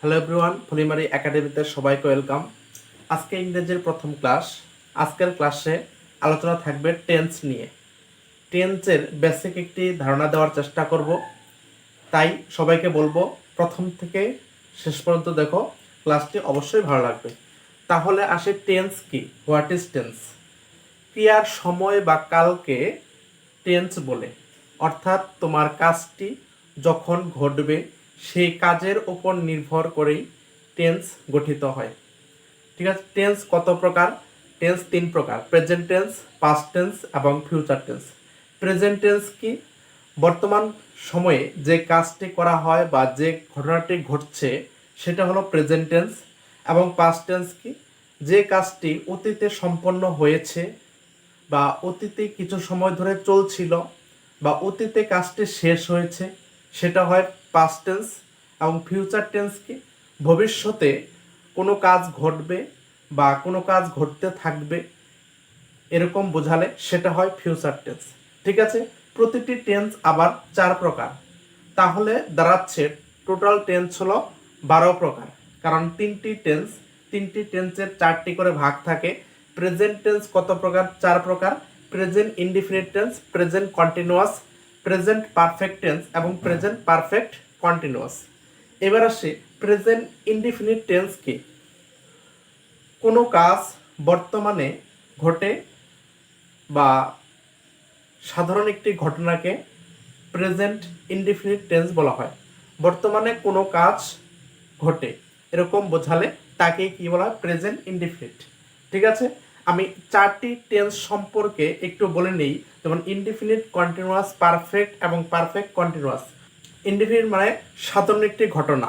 Hello everyone ফুলিমারি একাডেমিতে সবাইকে welcome আজকে ইংরেজির প্রথম ক্লাস আজকের ক্লাসে আলোচনা থাকবে টেন্স নিয়ে। টেন্সের বেসিক একটি ধারণা দেওয়ার চেষ্টা করব। তাই সবাইকে বলব, প্রথম থেকে শেষ পর্যন্ত দেখো ক্লাসটি অবশ্যই ভালো লাগবে। তাহলে আসে টেন্স কি? হোয়াট ইজ টেন্স ক্রিয়ার সময় বা কালকে টেন্স বলে? অর্থাৎ তোমার কাজটি যখন ঘটবে সেই কাজের উপর নির্ভর করেই টেন্স গঠিত হয়। ঠিক আছে? টেন্স কত প্রকার? টেন্স তিন প্রকার। প্রেজেন্ট টেন্স পাস্ট টেন্স এবং ফিউচার টেন্স প্রেজেন্ট টেন্স কি? বর্তমান সময়ে যে কাজটি করা হয় বা যে ঘটনাটি ঘটছে, সেটা হলো প্রেজেন্ট টেন্স এবং পাস্ট টেন্স কি? যে কাজটি অতীতে সম্পন্ন হয়েছে বা অতীতে কিছু সময় ধরে চলছিল বা অতীতে কাজটি শেষ হয়েছে, সেটা হয় পাস্ট টেন্স এবং ফিউচার টেন্স কি? ভবিষ্যতে কোনো কাজ ঘটবে বা কোনো কাজ ঘটতে থাকবে এরকম বোঝালে সেটা হয় ফিউচার টেন্স ঠিক আছে? প্রতিটি টেন্স আবার চার প্রকার। তাহলে দাঁড়াচ্ছে টোটাল টেন্স হলো বারো প্রকার। কারণ তিনটি টেন্স তিনটি টেন্সের চারটি করে ভাগ থাকে। প্রেজেন্ট টেন্স কত প্রকার? চার প্রকার। Present indefinite tense present continuous present perfect tense এবং প্রেজেন্ট পারফেক্ট কন্টিনিউয়াস এবার আসি প্রেজেন্ট ইনডিফিনিট টেন্স কি। কোনো কাজ বর্তমানে ঘটে বা সাধারণ একটি ঘটনাকে প্রেজেন্ট ইনডিফিনিট টেন্স বলা হয়। বর্তমানে কোনো কাজ ঘটে, এরকম বোঝালে তাকে কি বলা হয়? প্রেজেন্ট ইনডিফিনিট ঠিক আছে? আমি চারটি টেন্স সম্পর্কে একটু বলে নেই, যেমন ইনডিফিনিট কন্টিনিউয়াস পারফেক্ট এবং পারফেক্ট কন্টিনিউয়াস ইনডিফিনিট মানে সাধারণ একটি ঘটনা।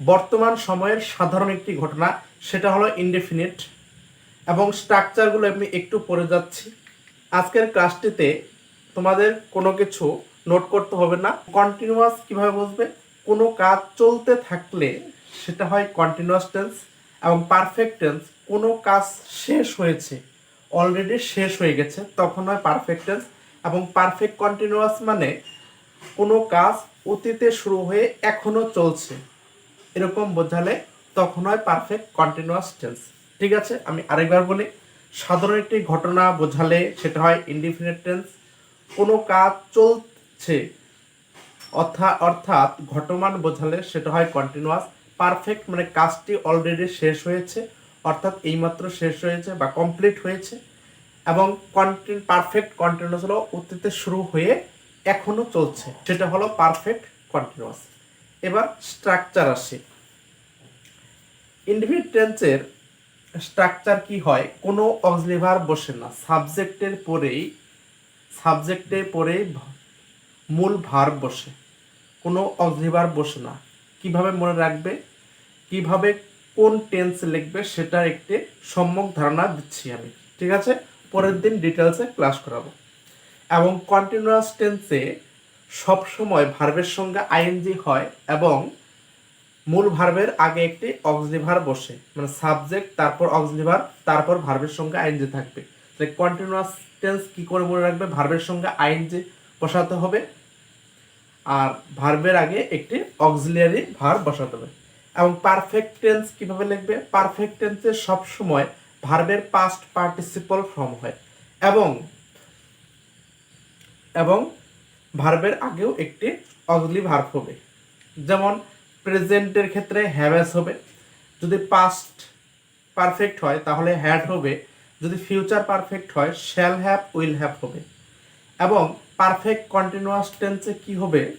বর্তমান সময়ের সাধারণ একটি ঘটনা, সেটা হলো ইনডিফিনিট এবং স্ট্রাকচারগুলো আমি একটু পড়ে যাচ্ছি। আজকের ক্লাসটিতে তোমাদের কোনো কিছু নোট করতে হবে না। কন্টিনিউয়াস কীভাবে বুঝবে? কোনো কাজ চলতে থাকলে সেটা হয় কন্টিনিউয়াস টেন্স এবং পারফেক্ট টেন্স কোনো কাজ শেষ হয়েছে অলরেডি শেষ হয়ে গেছে, তখন হয় পারফেক্ট টেন্স এবং পারফেক্ট কন্টিনিউয়াস মানে কোনো কাজ অতীতে শুরু হয়ে এখনও চলছে। এরকম বোঝালে তখন হয় পারফেক্ট কন্টিনিউয়াস টেন্স ঠিক আছে? আমি আরেকবার বলি, সাধারণ একটি ঘটনা বোঝালে সেটা হয় ইনডিফিনিট টেন্স কোনো কাজ চলছে অর্থাৎ অর্থাৎ ঘটমান বোঝালে সেটা হয় কন্টিনিউয়াস পারফেক্ট মানে কাজটি অলরেডি শেষ হয়েছে, অর্থাৎ এইমাত্র শেষ হয়েছে বা কমপ্লিট হয়েছে। এবং কন্টিন পারফেক্ট কন্টিনিউয়াস হলো অতীতে শুরু হয়ে এখনও চলছে। সেটা হলো পারফেক্ট কন্টিনিউয়াস এবার স্ট্রাকচার আসে। ইনডিফিনিট টেন্সের স্ট্রাকচার কি হয়? কোনো অক্সলিভার বসে না। সাবজেক্টের পরেই সাবজেক্টের পরেই মূল ভার বসে। কোনো অক্সলিভার বসে না। কীভাবে মনে রাখবে? কীভাবে কোন টেন্স লিখবে? সেটার একটি সম্যক ধারণা দিচ্ছি আমি। ঠিক আছে? পরের দিন ডিটেলসে ক্লাস করাবো। এবং কন্টিনিউয়াস টেন্সে সবসময় ভার্বের সঙ্গে আইএনজি হয় এবং মূল ভার্বের আগে একটি অক্সলিভার বসে। মানে সাবজেক্ট তারপর অক্সলিভার তারপর ভার্বের সঙ্গে আইএনজি থাকবে। তাহলে কন্টিনিউয়াস টেন্স কি করে মনে রাখবে? ভার্বের সঙ্গে আইএনজি বসাতে হবে। আর ভার্বের আগে একটি অক্সিলিয়ারি ভার্ব বসাতে হবে। এবং পারফেক্ট টেন্স কীভাবে লিখবে? পারফেক্ট টেন্সে সব সময় ভার্বের পাস্ট পার্টিসিপল ফর্ম হয়। এবং এবং ভার্বের আগেও একটি অগলি ভার্ব হবে। যেমন প্রেজেন্টের ক্ষেত্রে হ্যাভেস হবে। যদি পাস্ট পারফেক্ট হয়, তাহলে হ্যাড হবে। যদি ফিউচার পারফেক্ট হয় শ্যাল হ্যাভ উইল হ্যাভ হবে। এবং পারফেক্ট কন্টিনিউয়াস টেন্সে কি হবে?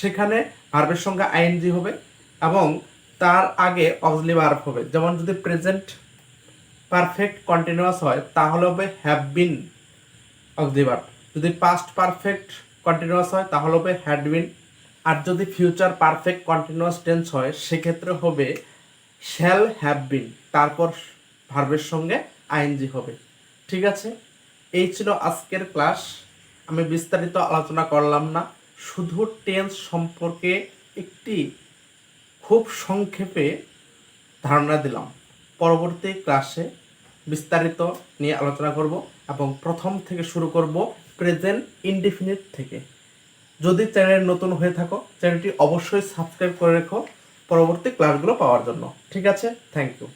সেখানে ভার্বের সঙ্গে আইএনজি হবে এবং তার আগে অক্সলি ভার্ব হবে। যেমন, যদি প্রেজেন্ট পারফেক্ট কন্টিনিউয়াস হয়, তাহলে হবে হ্যাভ বিন অক্সলি ভার্ব যদি পাস্ট পারফেক্ট কন্টিনিউয়াস হয়, তাহলে হবে হ্যাড বিন আর যদি ফিউচার পারফেক্ট কন্টিনিউয়াস টেন্স হয়, সেক্ষেত্রে হবে শ্যাল হ্যাভ বিন তারপর ভার্বের সঙ্গে আইএনজি হবে। ঠিক আছে? এই ছিল আজকের ক্লাস আমি বিস্তারিত আলোচনা করলাম না। শুধু টেন্স সম্পর্কে একটি খুব সংক্ষেপে ধারণা দিলাম। পরবর্তী ক্লাসে বিস্তারিত নিয়ে আলোচনা করব। এবং প্রথম থেকে শুরু করব প্রেজেন্ট ইনডিফিনিট থেকে। যদি চ্যানেল নতুন হয়ে থাকো চ্যানেলটি অবশ্যই সাবস্ক্রাইব করে রেখো, পরবর্তী ক্লাসগুলো পাওয়ার জন্য। ঠিক আছে? Thank you